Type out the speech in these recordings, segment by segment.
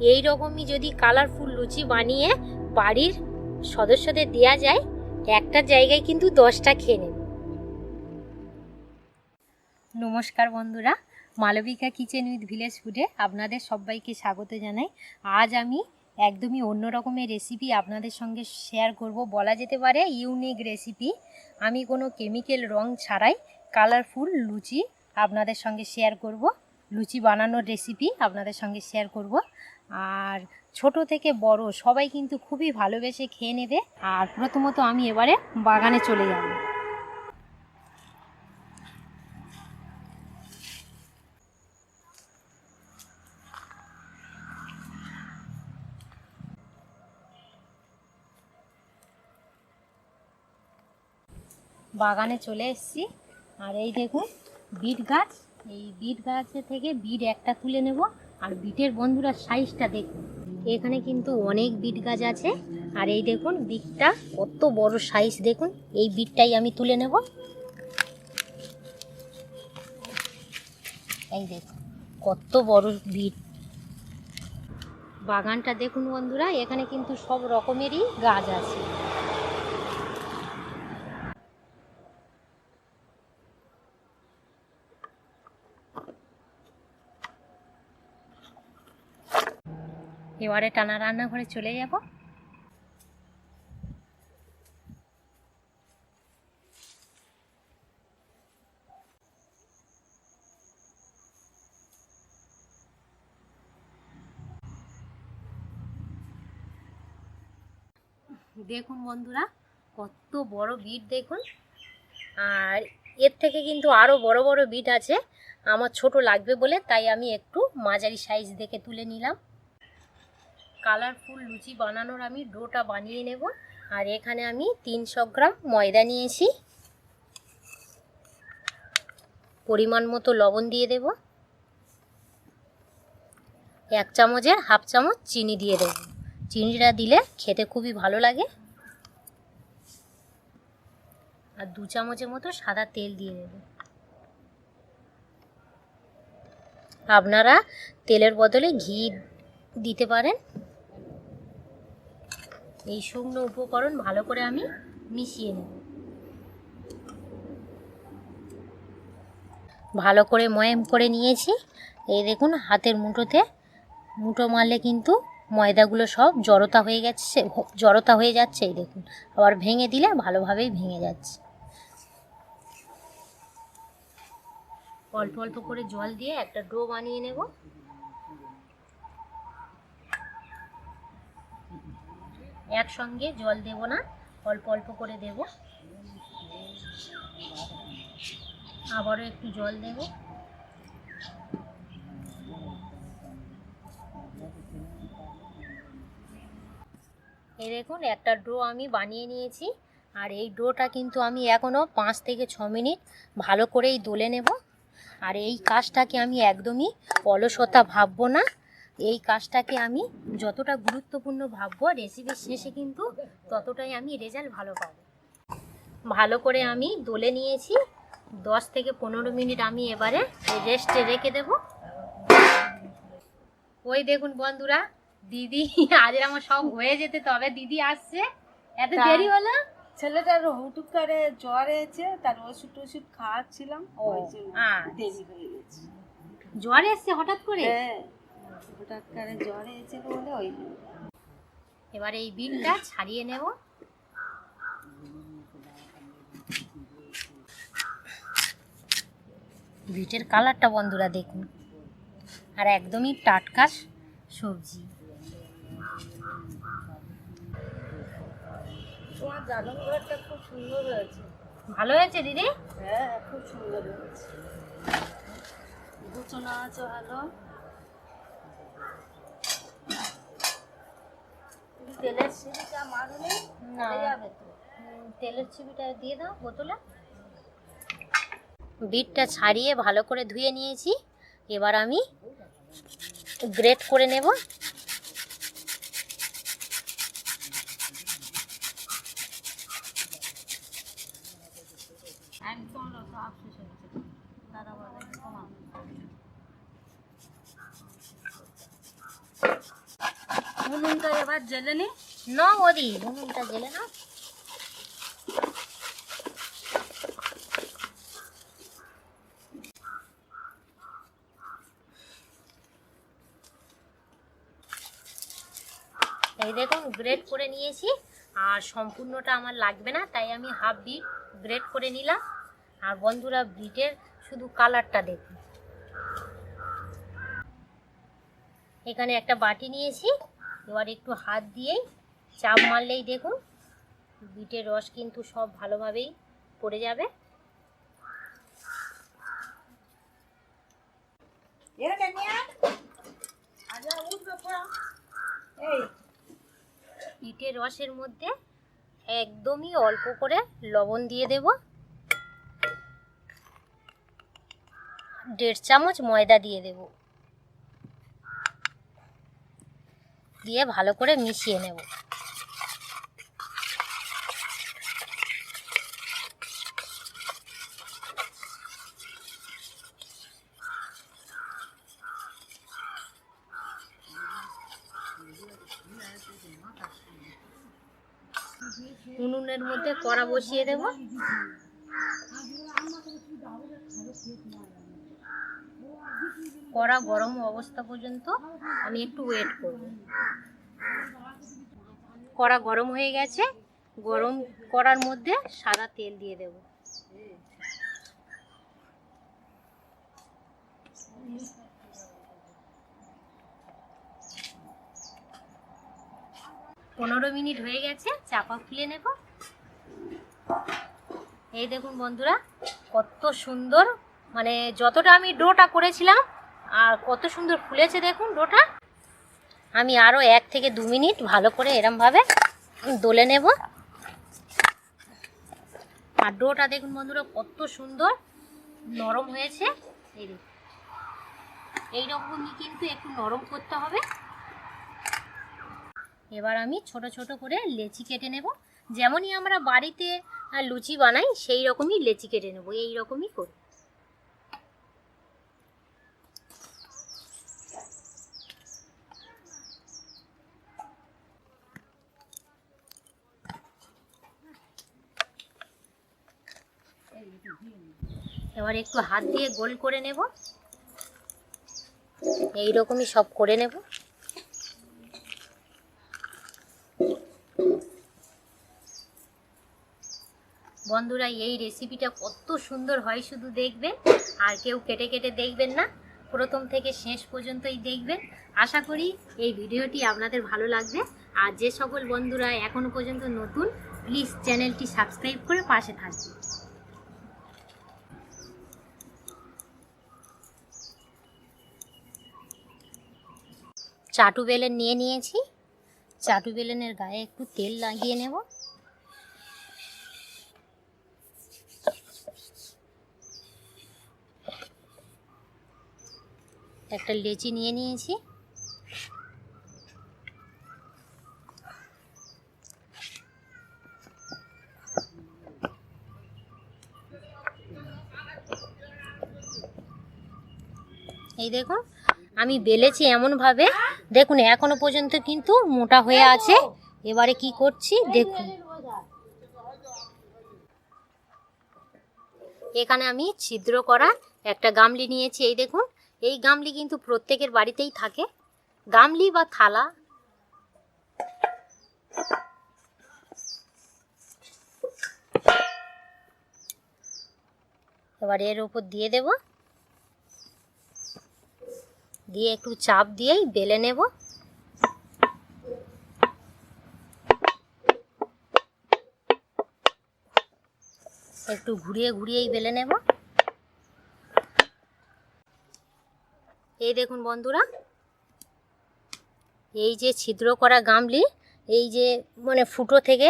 এই রকমই যদি কালারফুল লুচি বানিয়ে বাড়ির সদস্যদের দেওয়া যায়, একটা জায়গায় কিন্তু দশটা খেয়ে নেবে। নমস্কার বন্ধুরা, মালবিকা কিচেন উইথ ভিলেজ ফুডে আপনাদের সবাইকে স্বাগত জানাই। আজ আমি একদমই অন্য রকমের রেসিপি আপনাদের সঙ্গে শেয়ার করব। বলা যেতে পারে ইউনিক রেসিপি আমি কোনো কেমিক্যাল রং ছাড়াই কালারফুল লুচি আপনাদের সঙ্গে শেয়ার করব। লুচি বানানোর রেসিপি আপনাদের সঙ্গে শেয়ার করব। আর ছোট থেকে বড় সবাই কিন্তু খুবই ভালোবেসে খেয়ে নেবে। আর প্রথমত আমি এবারে বাগানে চলে যাব। বাগানে চলে এসেছি। আর এই দেখুন, বিট গাছ। এই বিট গাছে থেকে বিট একটা তুলে নেব। আর বিটের বন্ধুরা সাইজটা দেখুন। এখানে কিন্তু অনেক বিট গাছ আছে। আর এই দেখুন, বিটটা কত বড় সাইজ দেখুন। এই বিটটাই আমি তুলে নেব। এই দেখুন, কত বড় বিট। বাগানটা দেখুন বন্ধুরা, এখানে কিন্তু সব রকমেরই গাছ আছে। এবারে টানা রান্নাঘরে চলে যাব। দেখুন বন্ধুরা, কত বড় বিট দেখুন। আর এর থেকে কিন্তু আরও বড় বড় বিট আছে। আমার ছোট লাগবে বলে, তাই আমি একটু মাঝারি সাইজ দেখে তুলে নিলাম। কালারফুল লুচি বানানোর আমি ডোটা বানিয়ে নেব। আর এখানে আমি তিনশো গ্রাম ময়দা নিয়েছি। পরিমাণ মতো লবণ দিয়ে দেব। এক চামচের হাফ চামচ চিনি দিয়ে দেব। চিনিটা দিলে খেতে খুবই ভালো লাগে। আর দু চামচের মতো সাদা তেল দিয়ে দেব। আপনারা তেলের বদলে ঘি দিতে পারেন। এই শুকনো উপকরণ ভালো করে আমি মিশিয়ে নেব। ভালো করে ময়াম করে নিয়েছি। এই দেখুন, হাতের মুঠোতে মুঠো মারলে কিন্তু ময়দাগুলো সব জড়তা হয়ে গেছে, জড়তা হয়ে যাচ্ছে, এই দেখুন। আবার ভেঙে দিলে ভালোভাবেই ভেঙে যাচ্ছে। অল্প অল্প করে জল দিয়ে একটা ডো বানিয়ে নেব। একসঙ্গে জল দেব না, অল্প অল্প করে দেব। আবারও একটু জল দেব। এই দেখুন, একটা ডো আমি বানিয়ে নিয়েছি, আর এই ডোটা কিন্তু আমি এখনও পাঁচ থেকে ছ মিনিট ভালো করেই দোলে নেব। আর এই কাজটাকে আমি একদমই অলসতা ভাববো না এই কাজটাকে আমি যতটা গুরুত্বপূর্ণ ভাববো রেসিপির শেষে কিন্তু ততটাই আমি রেজাল্ট ভালো পাবো। ভালো করে আমি দোলে নিয়েছি দশ থেকে পনেরো মিনিট আমি এবারে রেস্টে রেখে দেব। ওই দেখুন বন্ধুরা দিদি আজ আমার সব হয়ে যেতে তবে দিদি আসছে। এত দেরি হলো? ছেলেটার হুটুক করে জ্বর হয়েছে তার ওষুধ টষুধ খাওয়াচ্ছিলাম আচ্ছা। দেরি হয়ে গেছে। জ্বর এসছে হঠাৎ করে? হ্যাঁ। হঠাৎ করে জ্বর হয়েছে বলে ওই এবার এই বিলটা ছাড়িয়ে নেব। বিটের কালারটা বন্ধুরা দেখুন। আর একদমই টাটকা সবজি। তোমার জাদন ঘরটা খুব সুন্দর হয়েছে। ভালো হয়েছে দিদি? হ্যাঁ খুব সুন্দর হয়েছে। গুছানো আছে ভালো। তেলের মারুনি না। যাবে তো। তেলের চিবিটা দিয়ে দাও বোতলে। বিটটা ছাড়িয়ে ভালো করে ধুয়ে নিয়েছি। এবার আমি গ্রেট করে নেব। একদম দাদা বলে কমা উনুনটা এবার জেলে নি। ন, ওদি জেলে না। এই দেখুন গ্রেড করে নিয়েছি। আর সম্পূর্ণটা আমার লাগবে না, তাই আমি হাফ বিট গ্রেড করে নিলাম। আর বন্ধুরা, বিটের শুধু কালারটা দেখুন। এখানে একটা বাটি নিয়েছি। এবার একটু হাত দিয়েই চাপ মারলেই দেখুন বিটের রস কিন্তু সব ভালোভাবেই পড়ে যাবে। বিটের রসের মধ্যে একদমই অল্প করে লবণ দিয়ে দেব। দেড় চামচ ময়দা দিয়ে দেব। দিয়ে ভালো করে মিশিয়ে নেব। উনুনের মধ্যে কড়া বসিয়ে দেব। কড়া গরম অবস্থা পর্যন্ত আমি একটু ওয়েট করব। কড়া গরম হয়ে গেছে, গরম কড়ার মধ্যে সাদা তেল দিয়ে দেব। পনেরো মিনিট হয়ে গেছে, চাপা খুলে নেব। এই দেখুন বন্ধুরা, কত সুন্দর মানে যতটা আমি ডোটা করেছিলাম আর কত সুন্দর ফুলেছে দেখুন ডোটা। আমি আরও এক থেকে দু মিনিট ভালো করে এরমভাবে দোলে নেব। আর ডোটা দেখুন বন্ধুরা, কত সুন্দর নরম হয়েছে। এই এইরকমই কিন্তু একটু নরম করতে হবে। এবার আমি ছোট ছোট করে লেচি কেটে নেব। যেমনই আমরা বাড়িতে লুচি বানাই সেই রকমই লেচি কেটে নেব। এই রকমই করি। এবার একটু হাত দিয়ে গোল করে নেব। এই রকমই সব করে নেব। বন্ধুরা, এই রেসিপিটা কত সুন্দর হয় শুধু দেখবেন, আর কেউ কেটে কেটে দেখবেন না। প্রথম থেকে শেষ পর্যন্তই দেখবেন। আশা করি এই ভিডিওটি আপনাদের ভালো লাগবে। আর যে সকল বন্ধুরা এখনও পর্যন্ত নতুন প্লিজ চ্যানেলটি সাবস্ক্রাইব করে পাশে থাকবে। চাটু বেলেন নিয়ে নিয়েছি। চাটু বেলেনের গায়ে একটু তেল লাগিয়ে নেব। একটা লেচি নিয়ে নিয়েছি। এই দেখুন আমি বেলেছি এমনভাবে। দেখুন এখনও পর্যন্ত কিন্তু মোটা হয়ে আছে। এবারে কি করছি? দেখুন। এখানে আমি ছিদ্র করা একটা গামলি নিয়েছি এই দেখুন। এই গামলি কিন্তু প্রত্যেকের বাড়িতেই থাকে। গামলি বা থালা। এবার এর উপর দিয়ে দেব। দিয়ে একটু চাপ দিয়েই বেলে নেব। একটু ঘুরিয়ে ঘুরিয়েই বেলে নেব। এই দেখুন বন্ধুরা, এই যে ছিদ্র করা গামলি, এই যে মানে ফুটো থেকে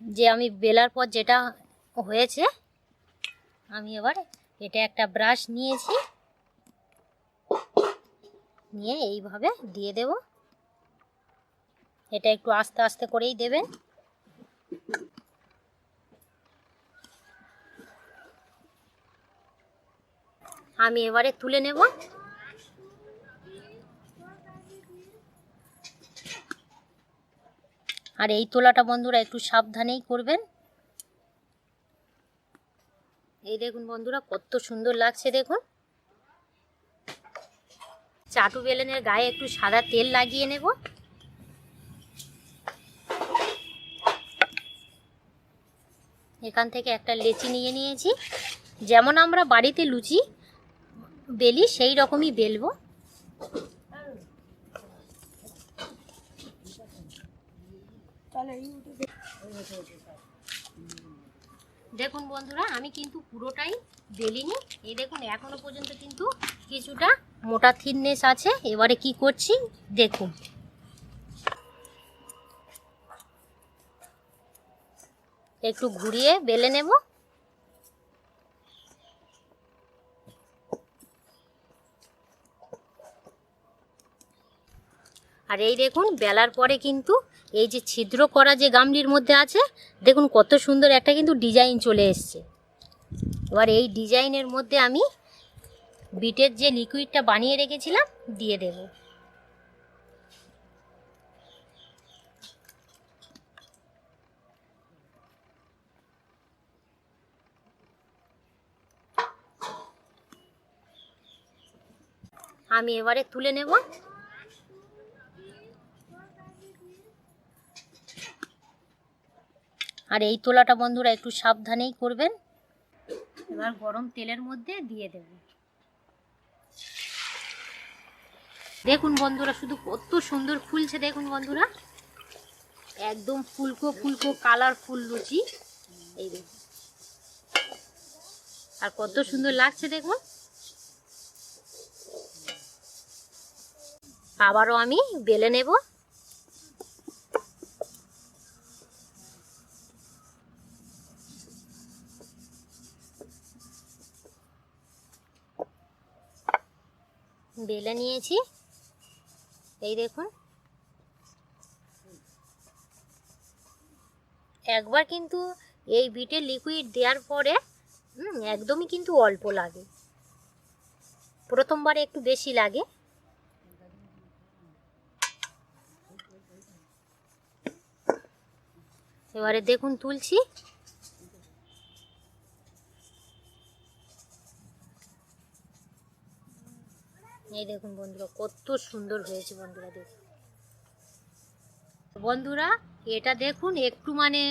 যে আমি বেলার পর যেটা হয়েছে, আমি এবার এটা একটা ব্রাশ নিয়েছি। নিয়ে এইভাবে দিয়ে দেব। এটা একটু আস্তে আস্তে করেই দেবেন। আমি এবারে তুলে নেব। আর এই তোলাটা বন্ধুরা একটু সাবধানেই করবেন। এই দেখুন বন্ধুরা, কত সুন্দর লাগছে দেখুন। চাটু বেলেনের গায়ে একটু সাদা তেল লাগিয়ে নেব এখান থেকে একটা লেচি নিয়ে নিয়েছি যেমন আমরা বাড়িতে লুচি বেলি, সেই রকমই বেলবো তাহলে। দেখুন বন্ধুরা, আমি কিন্তু পুরোটাই বেলিনি। এই দেখুন, এখনও পর্যন্ত কিন্তু কিছুটা মোটা থিননেস আছে। এবারে কি করছি? দেখুন। একটু ঘুরিয়ে বেলে নেব। আর এই দেখুন, বেলার পরে কিন্তু এই যে ছিদ্র করা যে গামলির মধ্যে আছে, দেখুন কত সুন্দর একটা কিন্তু ডিজাইন চলে এসছে। এবার এই ডিজাইনের মধ্যে আমি বিটের যে লিকুইডটা বানিয়ে রেখেছিলাম, দিয়ে দেব। আমি এবারে তুলে নেব। আর এই তোলাটা বন্ধুরা একটু সাবধানেই করবেন। এবার গরম তেলের মধ্যে দিয়ে দেব। দেখুন বন্ধুরা, শুধু কত সুন্দর ফুলছে দেখুন বন্ধুরা। একদম ফুলকো ফুলকো কালারফুল লুচি। এই দেখুন। আর কত সুন্দর লাগছে দেখুন। আবারও আমি বেলে নেব। বেলে নিয়েছি। এই দেখুন। একবার কিন্তু এই বিটের লিকুইড দেওয়ার পরে একদমই কিন্তু অল্প লাগে। প্রথমবারে একটু বেশি লাগে। এবারে দেখুন তুলছি। এই দেখুন বন্ধুরা, কত সুন্দর হয়েছে বন্ধুরা দেখুন। বন্ধুরা, এটা দেখুন, একটু মানে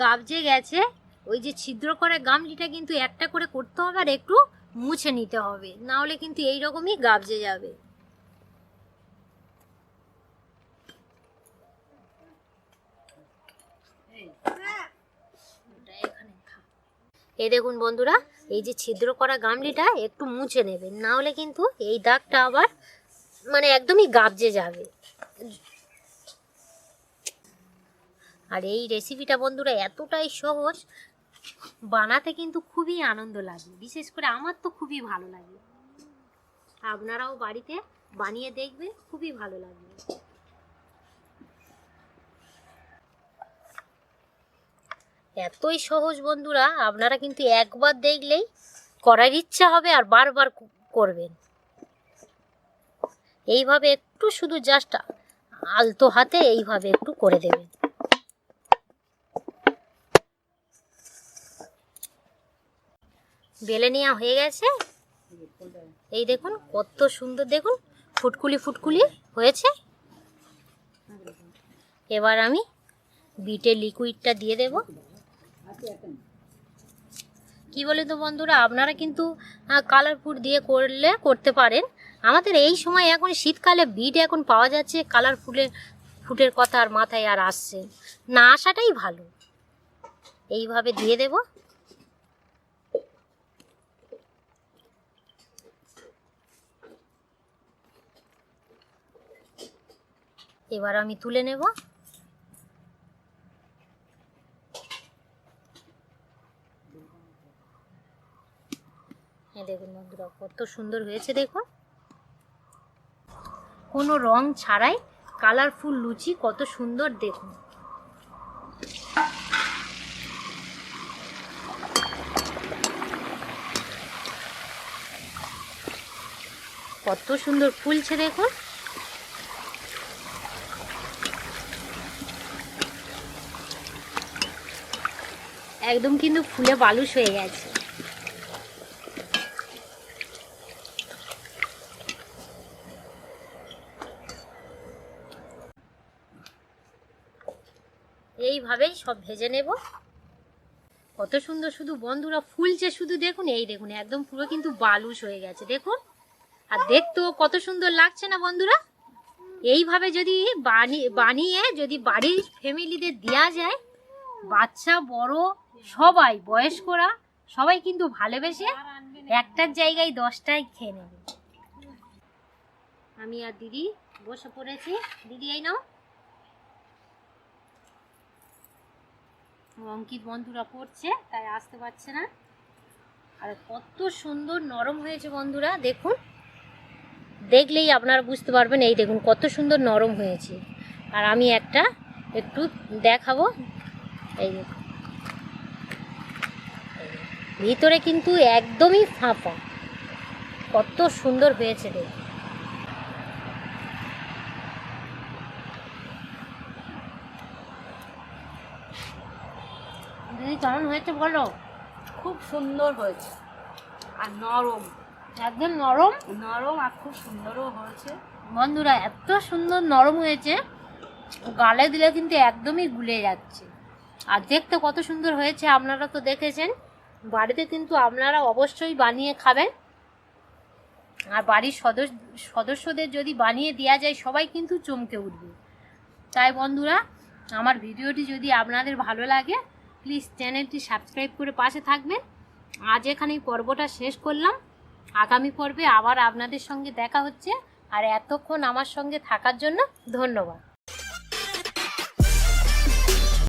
গাবজে গেছে। ওই যে ছিদ্র করে গামলিটা কিন্তু একটা করে করতে হবে আর একটু মুছে নিতে হবে। না হলে কিন্তু এই রকমই গাবজে যাবে এই দেখুন বন্ধুরা এই যে ছিদ্র করা গামলিটা একটু মুছে নেবেন না হলে কিন্তু এই দাগটা আবার মানে একদমই গাবজে যাবে। আর এই রেসিপিটা বন্ধুরা এতটাই সহজ, বানাতে কিন্তু খুবই আনন্দ লাগে। বিশেষ করে আমার তো খুবই ভালো লাগে। আপনারাও বাড়িতে বানিয়ে দেখবেন, খুবই ভালো লাগবে। এতই সহজ বন্ধুরা, আপনারা কিন্তু একবার দেখলেই করার ইচ্ছা হবে আর বারবার করবেন। এইভাবে একটু শুধু জাস্ট আলতো হাতে এইভাবে একটু করে দেবেন। বেলে নেওয়া হয়ে গেছে। এই দেখুন, কত সুন্দর দেখুন, ফুটকুলি ফুটকুলি হয়েছে। এবার আমি বিটে লিকুইডটা দিয়ে দেব। কি বলে তো বন্ধুরা? আপনারা কিন্তু কালার ফুড দিয়ে করলে করতে পারেন। আমাদের এই সময় এখন শীতকালে বিট এখন পাওয়া যাচ্ছে কালার ফুলের ফুটের কথা আর মাথায় আর আসছে। না আসাটাই ভালো। এইভাবে দিয়ে দেব। এবার আমি তুলে নেব। কত সুন্দর হয়েছে দেখুন। কোনো রং ছাড়াই কালারফুল লুচি কত সুন্দর দেখুন। কত সুন্দর ফুলছে দেখুন। একদম কিন্তু ফুলে বালুশ হয়ে গেছে। সব ভেজে নেব। কত সুন্দর শুধু বন্ধুরা ফুলছে শুধু দেখুন, এই দেখুন, একদম পুরো কিন্তু বালুস হয়ে গেছে, দেখুন। আর দেখতেও কত সুন্দর লাগছে না বন্ধুরা? এইভাবে যদি বানিয়ে বানিয়ে যদি বাড়ির ফ্যামিলিদের দেওয়া যায়, বাচ্চা, বড়, সবাই, বয়স্করা, সবাই কিন্তু ভালোবেসে একটার জায়গায় দশটায় খেয়ে নেবে। আমি আর দিদি বসে পড়েছি। দিদি, এই নাও। অঙ্কিত বন্ধুরা পড়ছে, তাই আসতে পারছে না। আর কত সুন্দর নরম হয়েছে বন্ধুরা, দেখুন। দেখলেই আপনারা বুঝতে পারবেন, এই দেখুন, কত সুন্দর নরম হয়েছে। আর আমি একটা একটু দেখাবো। এই দেখুন। ভিতরে কিন্তু একদমই ফাঁপা। কত সুন্দর হয়েছে দেখুন। দিদি কেমন হয়েছে বলো? খুব সুন্দর হয়েছে। আর নরম। একদম নরম? নরম আর খুব সুন্দরও হয়েছে। বন্ধুরা এত সুন্দর নরম হয়েছে গালে দিলে কিন্তু একদমই গুলে যাচ্ছে। আর দেখতে কত সুন্দর হয়েছে আপনারা তো দেখেছেন। বাড়িতে কিন্তু আপনারা অবশ্যই বানিয়ে খাবেন। আর বাড়ির সদস্য সদস্যদের যদি বানিয়ে দেওয়া যায় সবাই কিন্তু চমকে উঠবে। তাই বন্ধুরা আমার ভিডিওটি যদি আপনাদের ভালো লাগে প্লিজ চ্যানেলটি সাবস্ক্রাইব করে পাশে থাকবেন। আজ এখানে পর্বটা শেষ করলাম। আগামী পর্বে আবার আপনাদের সঙ্গে দেখা হচ্ছে। আর এতক্ষণ আমার সঙ্গে থাকার জন্য ধন্যবাদ।